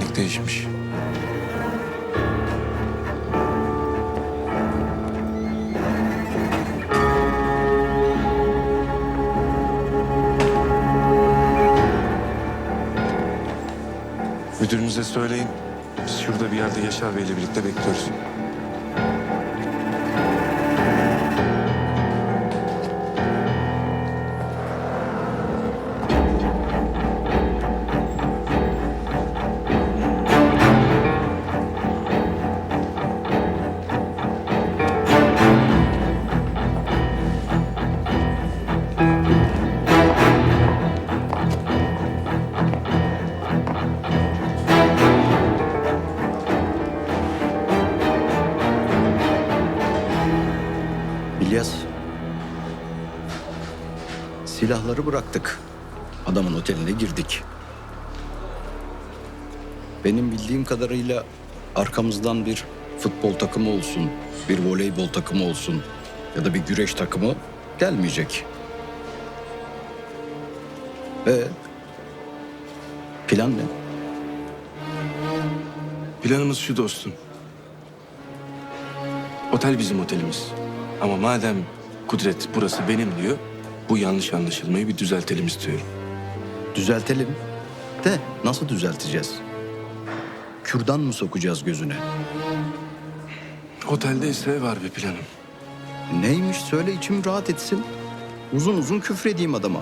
Kimlik değişmiş. Müdürünüze söyleyin. Biz şurada bir yerde Yaşar Bey'le birlikte bekliyoruz. Silahları bıraktık. Adamın oteline girdik. Benim bildiğim kadarıyla arkamızdan bir futbol takımı olsun, bir voleybol takımı olsun ya da bir güreş takımı gelmeyecek. Ve plan ne? Planımız şu dostum. Otel bizim otelimiz. Ama madem Kudret burası benim diyor, bu yanlış anlaşılmayı bir düzeltelim istiyorum. Düzeltelim. De nasıl düzelteceğiz? Kürdan mı sokacağız gözüne? Otelde ise var bir planım. Neymiş söyle içim rahat etsin. Uzun uzun küfredeyim adama.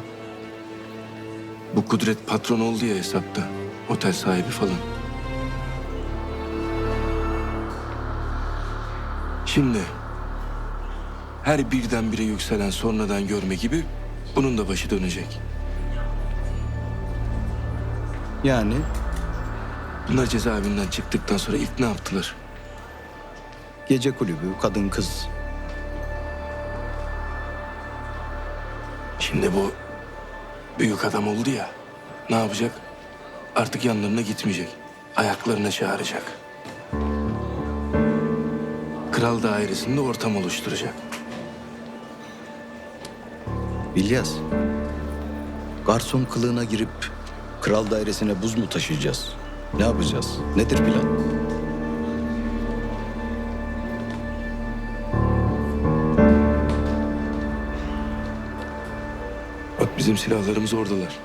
Bu Kudret patron oldu ya hesapta. Otel sahibi falan. Şimdi her birdenbire yükselen sonradan görme gibi bunun da başı dönecek. Yani Bunlar cezaevinden çıktıktan sonra ilk ne yaptılar? gece kulübü, kadın kız. Şimdi bu büyük adam oldu ya. Ne yapacak? Artık yanlarına gitmeyecek. Ayaklarına çağıracak. Kral dairesinde ortam oluşturacak. İlyas. Garson kılığına girip kral dairesine buz mu taşıyacağız? Ne yapacağız? Nedir plan? Bak bizim silahlarımız oradalar.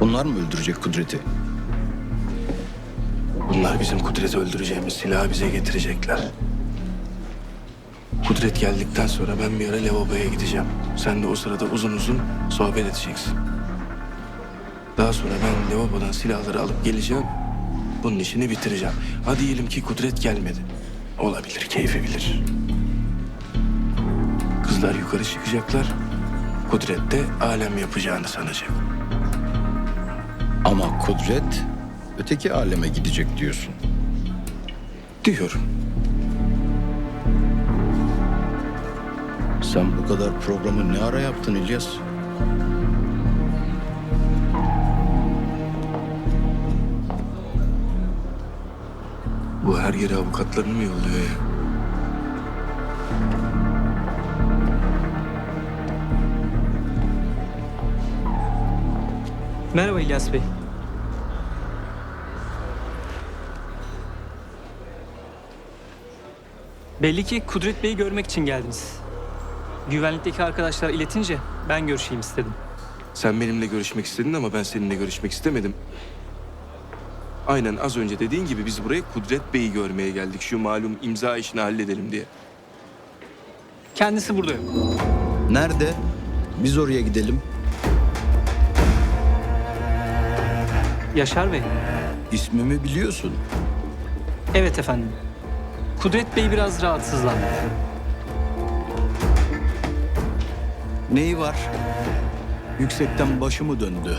Bunlar mı öldürecek Kudret'i? Bunlar bizim Kudret'i öldüreceğimiz silahı bize getirecekler. Kudret geldikten sonra ben bir ara lavaboya gideceğim. Sen de o sırada uzun uzun sohbet edeceksin. Daha sonra ben lavabodan silahları alıp geleceğim. Bunun işini bitireceğim. Hadi diyelim ki Kudret gelmedi. Olabilir, keyfi bilir. Kızlar yukarı çıkacaklar. Kudret de alem yapacağını sanacak. Ama Kudret öteki aleme gidecek diyorsun. Diyorum. Sen bu kadar programı ne ara yaptın İlyas? Bu her yere avukatlarını mı yolluyor ya? Merhaba İlyas Bey. Belli ki Kudret Bey'i görmek için geldiniz. Güvenlikteki arkadaşlar iletince ben görüşeyim istedim. Sen benimle görüşmek istedin ama ben seninle görüşmek istemedim. Aynen az önce dediğin gibi biz buraya Kudret Bey'i görmeye geldik. Şu malum imza işini halledelim diye. Kendisi burada yok. Nerede? Biz oraya gidelim. Yaşar Bey. İsmimi biliyorsun. Evet efendim. Kudret Bey biraz rahatsızlandı. Neyi var? Yüksekten başı mı döndü?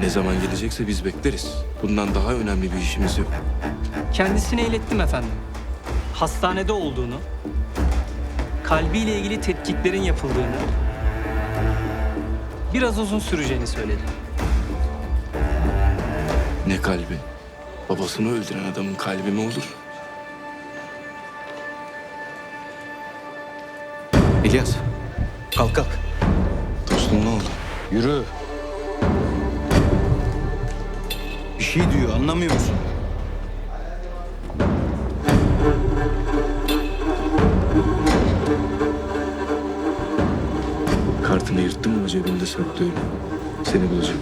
Ne zaman gelecekse biz bekleriz. Bundan daha önemli bir işimiz yok. Kendisine ilettim efendim. Hastanede olduğunu, kalbiyle ilgili tetkiklerin yapıldığını, biraz uzun süreceğini söyledi. Ne kalbi? Babasını öldüren adamın kalbi mi olur? İlyas, kalk kalk. Dostum ne oldu? Yürü. Bir şey diyor, anlamıyor musun? Kartını yırttın mı cebinde saklıyor. Seni bulacağım.